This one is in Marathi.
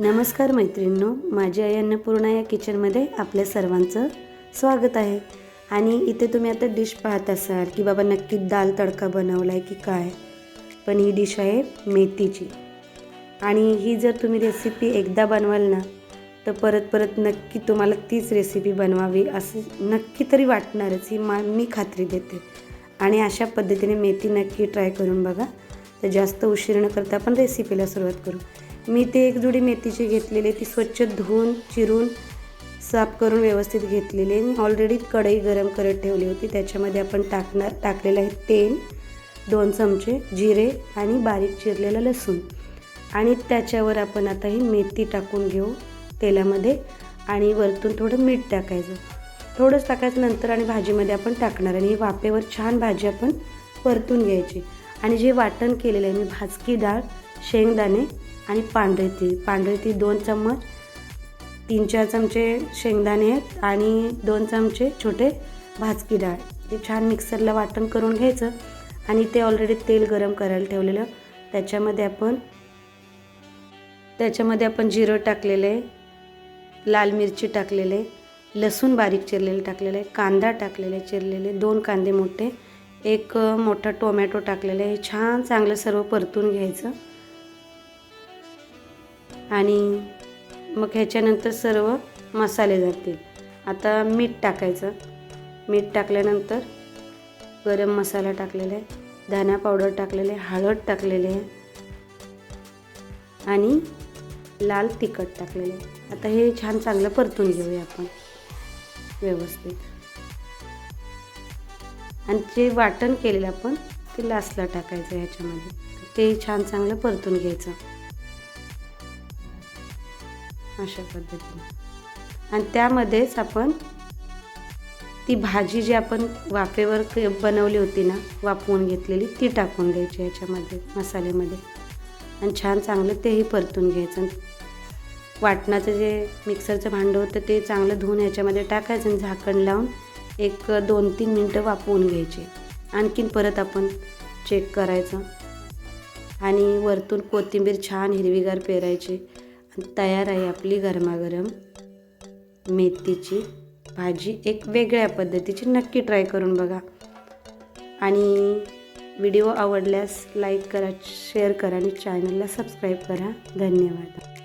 नमस्कार मैत्रिणींनो माझी आई अन्नपूर्णा या किचनमध्ये आपल्या सर्वांचं स्वागत आहे. आणि इथे तुम्ही आता डिश पाहत असाल की बाबा नक्की दाल तडका बनवला आहे की काय? पण ही डिश आहे मेथीची. आणि ही जर तुम्ही रेसिपी एकदा बनवाल ना तर परत परत नक्की तुम्हाला तीच रेसिपी बनवावी असं नक्की तरी वाटणारच ही मा मी खात्री देते. आणि अशा पद्धतीने मेथी नक्की ट्राय करून बघा. तर जास्त उशीर न करता आपण रेसिपीला सुरुवात करू. मी ते एक जुडी मेथीची घेतलेली ती स्वच्छ धुवून चिरून साफ करून व्यवस्थित घेतलेली आहे. ऑलरेडी कढई गरम करत ठेवली होती. त्याच्यामध्ये आपण टाकणार टाकलेलं आहे तेल दोन चमचे जिरे आणि बारीक चिरलेलं लसूण. आणि त्याच्यावर आपण आता ही मेथी टाकून घेऊ तेलामध्ये आणि वरतून थोडं मीठ टाकायचं. थोडंच टाकायचं नंतर आणि भाजीमध्ये आपण टाकणार आणि ही वाफेवर छान भाजी आपण परतून घ्यायची. आणि जे वाटण केलेलं आहे मी भाजकी डाळ शेंगदाणे आणि पांढरी ती. पांढरे ती दोन चम्मच तीन चार चमचे शेंगदाणे आहेत आणि दोन चमचे छोटे भाजकी डाळ. ते छान मिक्सरला वाटण करून घ्यायचं आणि ते ऑलरेडी तेल गरम करायला ठेवलेलं. त्याच्यामध्ये आपण त्याच्यामध्ये आपण जिरं टाकलेलं आहे लाल मिरची टाकलेले आहे लसूण बारीक चिरलेले टाकलेले आहे कांदा टाकलेले चिरलेले दोन कांदे मोठे एक मोठा टोमॅटो टाकलेला आहे छान चांगलं सर्व परतून घ्यायचं. आणि मग ह्याच्यानंतर सर्व मसाले जातील. आता मीठ टाकायचं. मीठ टाकल्यानंतर गरम मसाला टाकलेला आहे. धना पावडर टाकलेले हळद टाकलेले आहे. आणि लाल तिखट टाकलेले आहे. आता हे छान चांगलं परतून घेऊया आपण. व्यवस्थित. आणि जे वाटण केलेलं आपण ते लास्टला टाकायचं ह्याच्यामध्ये. ते छान चांगलं परतून घ्यायचं. अशा पद्धतीने. आणि त्यामध्येच आपण ती भाजी जी आपण वाफेवर बनवली होती ना वाफवून घेतलेली ती टाकून द्यायची याच्यामध्ये मसाल्यामध्ये. आणि छान चांगलं तेही परतून घ्यायचं. वाटणाचं जे मिक्सरचं भांडं होतं ते चांगलं धुवून ह्याच्यामध्ये टाकायचं आणि झाकण लावून एक दोन तीन मिनटं वाफवून घ्यायचे. आणखीन परत आपण चेक करायचं. आणि वरतून कोथिंबीर छान हिरवीगार पेरायची. तयार आहे आपली गरमागरम मेथीची भाजी. एक वेगळ्या पद्धतीची. नक्की ट्राय करून बघा. आणि व्हिडिओ आवडल्यास लाईक करा शेअर करा आणि चॅनलला सबस्क्राईब करा. धन्यवाद.